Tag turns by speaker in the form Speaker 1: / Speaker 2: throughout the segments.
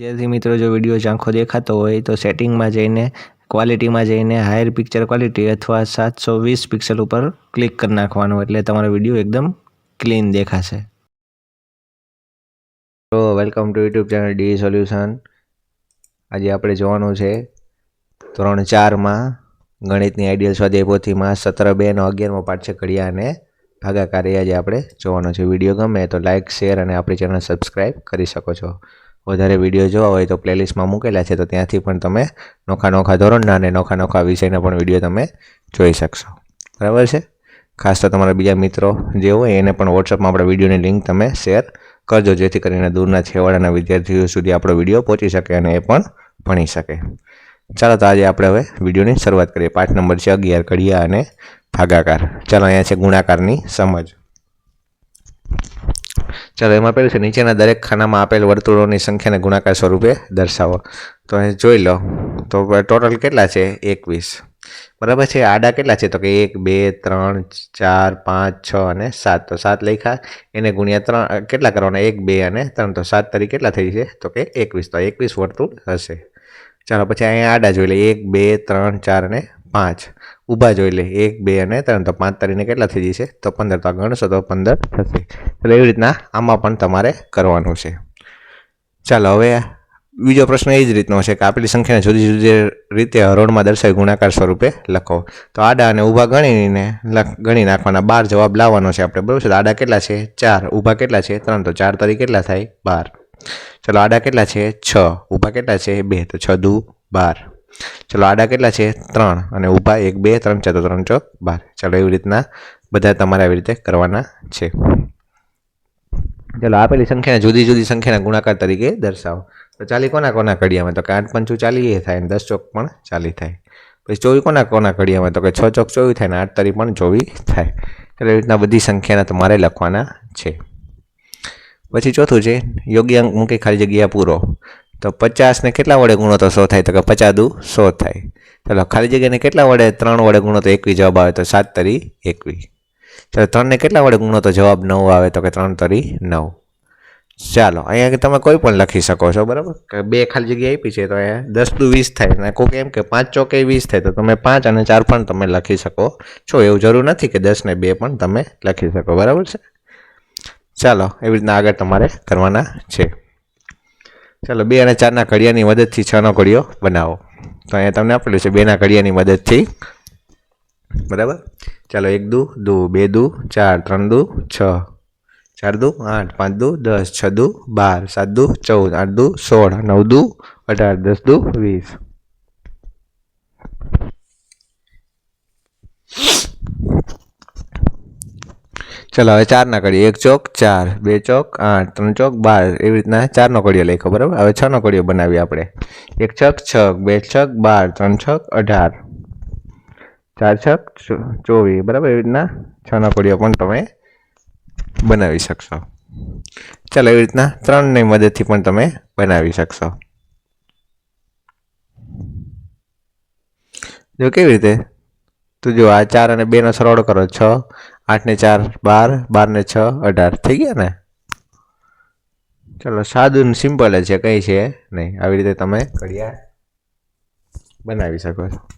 Speaker 1: વિદ્યાર્થી મિત્રો, જો વીડિયો ઝાંખો દેખાતો હોય તો સેટિંગમાં જઈને, ક્વોલિટીમાં જઈને હાયર પિક્ચર ક્વોલિટી અથવા સાતસો વીસ પિક્સલ ઉપર ક્લિક કરી નાખવાનું એટલે તમારો વીડિયો એકદમ ક્લીન દેખાશે. તો welcome to YouTube channel D solution. આજે આપણે જોવાનું છે ધોરણ ચારમાં ગણિતની આઈડિયલ સ્વાધ્યાય પોથીમાં સત્ર બેનો અગિયારમો પાઠ છે ઘડિયા અને ભાગાકાર. એ આજે આપણે જોવાનો છે વીડિયો ગમે તો લાઇક શેર અને આપણી ચેનલ સબસ્ક્રાઈબ કરી શકો છો. વધારે વીડિયો જોવા હોય તો પ્લેલિસ્ટમાં મૂકેલા છે, તો ત્યાંથી પણ તમે નોખા નોખા ધોરણના અને નોખા નોખા વિષયના પણ વીડિયો તમે જોઈ શકશો. બરાબર છે? ખાસ તો તમારા બીજા મિત્રો જે હોય એને પણ વોટ્સઅપમાં આપણા વિડીયોની લિંક તમે શેર કરજો, જેથી કરીને દૂરના છેવાડાના વિદ્યાર્થીઓ સુધી આપણો વીડિયો પહોંચી શકે અને એ પણ ભણી શકે. ચાલો તો આજે આપણે હવે વિડીયોની શરૂઆત કરીએ. પાઠ નંબર છે, અગિયાર કડિયા અને ભાગાકાર. ચાલો, અહીંયા છે ગુણાકારની સમજ. ચાલો, એમાં પેલું છે, નીચેના દરેક ખાનામાં આપેલ વર્તુળોની સંખ્યાને ગુણાકાર સ્વરૂપે દર્શાવો. તો અહીં જોઈ લો, તો ટોટલ કેટલા છે? એકવીસ. બરાબર છે, આડા કેટલા છે? તો કે એક, બે, ત્રણ, ચાર, પાંચ, છ અને સાત. તો સાત લખ્યા, એને ગુણ્યા ત્રણ કેટલા કરવાના? એક, બે અને ત્રણ. તો સાત તરીકે કેટલા થઈ છે? તો કે એકવીસ. તો એકવીસ વર્તુળ હશે. ચાલો, પછી અહીંયા આડા જોઈ લે. એક, બે, ત્રણ, ચાર અને પાંચ. ઊભા જોઈ લે. એક, બે અને ત્રણ. તો પાંચ તારીને કેટલા થઈ જશે? તો પંદર તો ગણશો તો પંદર થશે. એટલે એવી રીતના આમાં પણ તમારે કરવાનું છે. ચાલો, હવે બીજો પ્રશ્ન એ જ રીતનો છે કે આપેલી સંખ્યાને જુદી જુદી રીતે હરોળમાં દર્શાવી ગુણાકાર સ્વરૂપે લખો. તો આડા અને ઊભા ગણીને ગણી નાખવાના બાર જવાબ લાવવાનો છે આપણે, બરાબર છે? આડા કેટલા છે? ચાર. ઊભા કેટલા છે? ત્રણ. તો ચાર તરી કેટલા થાય? બાર. ચલો, આડા કેટલા છે? છ. ઊભા કેટલા છે? બે. તો છ દુ બાર. ચલો આડા કેટલા છે? ત્રણ. અને ઊભા એક, બે, ત્રણ, ચાર, તો ત્રણ ચોક બાર. ચલો એવી રીતના બધા તમારે આવી રીતે કરવાના છે. ચલો આપેલી સંખ્યાને જુદી જુદી સંખ્યાના ગુણાકાર તરીકે દર્શાવો. તો ચાલી કોના કોના કડિયામાં તો કે આઠ પંચું ચાલી એ થાય અને દસ ચોક પણ ચાલી થાય. પછી ચોવી કોના કોના કડિયામાં તો કે છ ચોક ચોવી થાય ને આઠ તારી પણ ચોવી થાય. એટલે એવી રીતના બધી સંખ્યાના તમારે લખવાના છે. પછી ચોથું છે, યોગ્ય અંક મૂકી ખાલી જગ્યા પૂરો. તો પચાસને કેટલા વડે ગુણો તો સો થાય? તો કે પચાસ દુ સો થાય. ચાલો, ખાલી જગ્યાને કેટલા વડે ત્રણ વડે ગુણો તો એકવી જવાબ આવે તો સાત તરી એકવી. ચાલો, ત્રણને કેટલા વડે ગુણો તો જવાબ નવ આવે તો કે ત્રણ તરી નવ. ચાલો, અહીંયા તમે કોઈ પણ લખી શકો છો, બરાબર? કે બે ખાલી જગ્યા આપી છે તો અહીંયા દસ દુ વીસ થાય. અને કોઈક એમ કે પાંચ ચોકે વીસ થાય, તો તમે પાંચ અને ચાર પણ તમે લખી શકો છો. એવું જરૂર નથી કે દસને બે પણ તમે લખી શકો, બરાબર છે? ચાલો, એવી રીતના આગળ તમારે કરવાના છે. ચાલો, બે અને ચારના ઘડિયાની મદદથી છનો ઘડિયો બનાવો. તો અહીંયા તમને આપેલું છે બેના ઘડિયાની મદદથી. બરાબર? ચાલો, એક દુ દુ, બે દુ, ચાર, ત્રણ દુ, છ. ચાર દુ, આઠ, પાંચ દુ, દસ, છ દુ, બાર, સાત દુ, ચૌદ, આઠ દુ, સોળ, નવ દુ, અઢાર, દસ દુ, વીસ. ચલો, હવે ચારના કડીએ એક ચોક, ચાર. બે ચોક, આઠ. ત્રણ ચોક, બાર. એવી રીતના ચારનો કડીઓ લખ્યો, બરાબર? હવે છનો કડીઓ બનાવીએ આપણે. એક છક છક. બે છક, બાર. ત્રણ છક, અઢાર. ચાર છક ચોવીસ. બરાબર? એવી રીતના છનો કડીઓ પણ તમે બનાવી શકશો. ચાલો, એવી રીતના ત્રણની મદદથી પણ તમે બનાવી શકશો. જો કેવી રીતે? તું જો આ ચાર અને બેનો સરવાળો કરો, છ. આઠ ને ચાર, બાર, બારને છ, અઢાર. થઈ ગયા ને? ચલો, સાદું સિમ્પલ જ છે, કંઈ છે નહીં. આવી રીતે તમે ઘડિયાળ બનાવી શકો છો.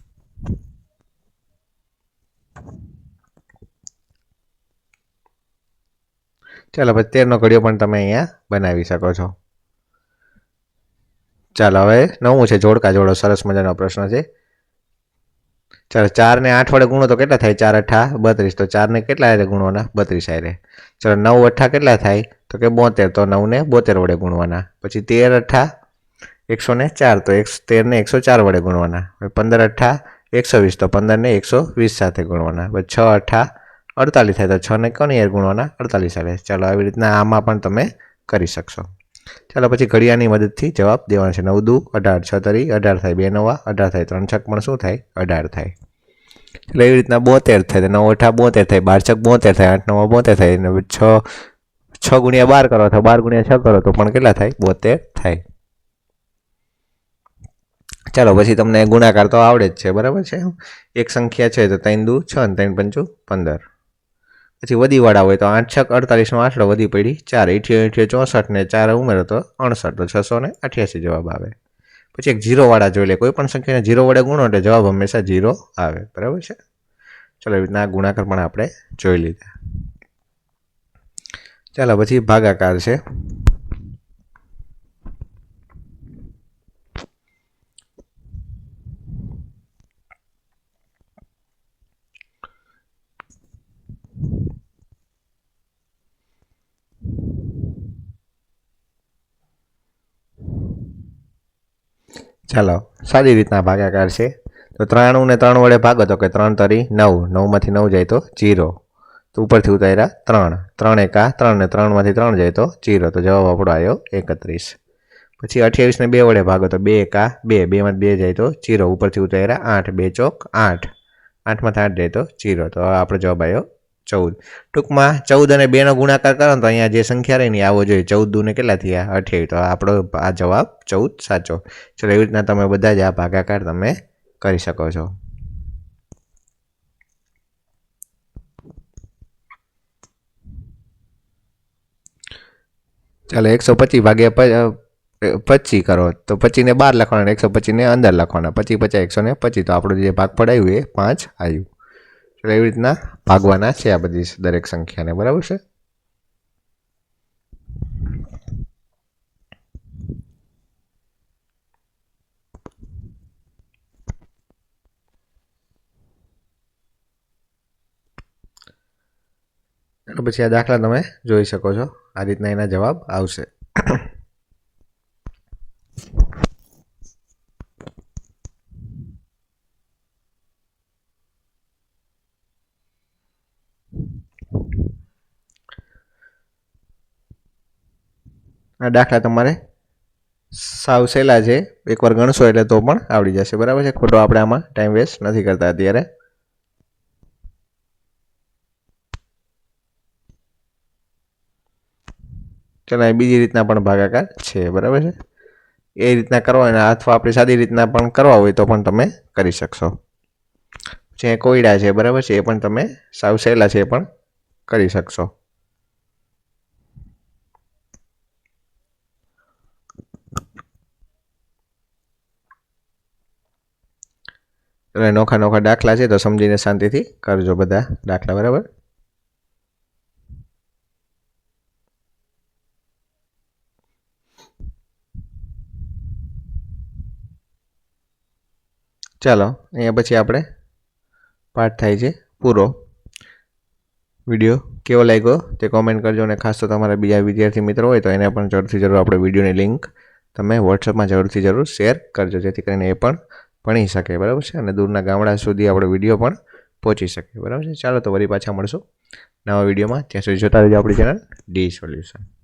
Speaker 1: ચાલો પછી તેરનો ઘડિયો પણ તમે અહીંયા બનાવી શકો છો. ચાલો, હવે નવું છે, જોડકા જોડો. સરસ મજાનો પ્રશ્ન છે. ચાલો ચાર ને આઠ વડે ગુણો તો કેટલા થાય? ચાર અઠા, બત્રીસ. તો ચાર ને કેટલા હારે ગુણવાના? બત્રીસ હારે ચાલો નવ અઠા કેટલા થાય? તો કે બોતેર. તો નવ ને બોતેર વડે ગુણવાના. પછી તેર અઠા, એકસો ને ચાર. તો એકસો તેર ને એકસો ચાર વડે ગુણવાના. પંદર અઠા, એકસો વીસ. તો પંદર ને એકસો વીસ સાથે ગુણવાના. પછી છ અઠા, અડતાલીસ થાય તો છ ને કોની યાર ગુણવાના? અડતાલીસ આવે. ચાલો આવી રીતના આમાં પણ તમે કરી શકશો. ચાલો પછી ઘડિયાળની મદદથી જવાબ દેવાનો છે. નવ દુ, અઢાર. છ તરી, અઢાર થાય બે નવા, અઢાર થાય ત્રણ. છક પણ શું થાય? અઢાર થાય. એટલે એવી રીતના બોતેર થાય નવ અઠા બોતેર થાય, બાર છક બોતેર થાય, આઠ નવ બોતેર થાય અને છ છ ગુણ્યા બાર કરો, તો બાર ગુણ્યા છ કરો, તો પણ કેટલા થાય? બોતેર થાય. ચાલો, પછી તમને ગુણાકાર તો આવડે જ છે, બરાબર છે? એક સંખ્યા છે, તો ત્રણ દુ, છ અને ત્રણ પંચું, પંદર. પછી વધીવાળા હોય તો આઠ છક અડતાલીસનો આટલો વધી પડી, ચાર એઠી એઠી ચોસઠ ને ચાર ઉમેરો તો અડસઠ, તો છસો ને અઠ્યાસી જવાબ આવે. પછી એક જીરોવાળા જોઈ લે. કોઈ પણ સંખ્યાને જીરો વડે ગુણો એટલે જવાબ હંમેશા જીરો આવે. બરાબર છે? ચલો, એવી રીતના ગુણાકાર પણ આપણે જોઈ લીધા. ચાલો, પછી ભાગાકાર છે. ચાલો સારી રીતના ભાગાકાર છે. તો ત્રાણું ને ત્રણ વડે ભાગો તો કે ત્રણ તરી નવ, નવમાંથી નવ જાય તો જીરો. તો ઉપરથી ઉતાર્યા ત્રણ. ત્રણ એકા, ત્રણ ને ત્રણમાંથી ત્રણ જાય તો જીરો. તો જવાબ આપણો આવ્યો એકત્રીસ. પછી અઠ્યાવીસને બે વડે ભાગો તો બે એકા, બે. બેમાં બે જાય તો જીરો. ઉપરથી ઉતાર્યા આઠ. બે ચોક આઠ. આઠમાંથી આઠ જાય તો જીરો. તો આપણો જવાબ આવ્યો ચૌદ. ટૂંકમાં ચૌદ અને બેનો ગુણાકાર કરો તો અહીંયા જે સંખ્યા રહી ને આવો જોઈએ. ચૌદ દૂને કેટલા થયા? અઠ્યાવીસ. તો આપણો આ જવાબ ચૌદ સાચો. ચલો, એવી રીતના તમે બધા જ આ ભાગાકાર તમે કરી શકો છો. ચાલો, એકસો પચીસ ભાગ્યા પ- પચીસ કરો. તો પચીસને બાર લખવાના, એકસો પચીસને અંદર લખવાના. પચીસ પચાસ, એકસો ને પચીસ. તો આપણું જે ભાગ પડાયું એ પાંચ આવ્યું. એવી રીતના ભાગવાના છે આ બધી દરેક સંખ્યાને, બરાબર છે? પછી આ દાખલા તમે જોઈ શકો છો. આ રીતના એના જવાબ આવશે. આ દાખલા તમારે સાવ સહેલા છે. એકવાર ગણશો એટલે તો પણ આવડી જશે. બરાબર છે? ખોટો આપણે આમાં ટાઈમ વેસ્ટ નથી કરતા અત્યારે. ચલો, એ બીજી રીતના પણ ભાગાકાર છે. બરાબર છે? એ રીતના કરવાના અથવા આપણે સાદી રીતના પણ કરવા હોય તો પણ તમે કરી શકશો. જે કોયડા છે, બરાબર છે? એ પણ તમે સાવ સહેલા છે એ પણ કરી શકશો. એટલે નોખા નોખા દાખલા છે, તો સમજીને શાંતિથી કરજો બધા દાખલા, બરાબર? ચાલો, અહીંયા પછી આપણે પાઠ થાય છે, પૂરો. વીડિયો કેવો લાગ્યો તે કોમેન્ટ કરજો, અને ખાસ તો તમારા બીજા વિદ્યાર્થી મિત્રો હોય તો એને પણ જરૂરથી જરૂર આપણે વિડીયોની લિંક તમે વોટ્સઅપમાં જરૂરથી જરૂર શેર કરજો, જેથી કરીને એ પણ ભણી શકે, બરાબર છે? અને દૂરના ગામડા સુધી આપણો વીડિયો પણ પહોંચી શકે, બરાબર છે? ચાલો તો વળી પાછા મળશું નવા વિડીયોમાં. ત્યાં સુધી જોતા રહેજો આપણી ચેનલ ડી સોલ્યુશન.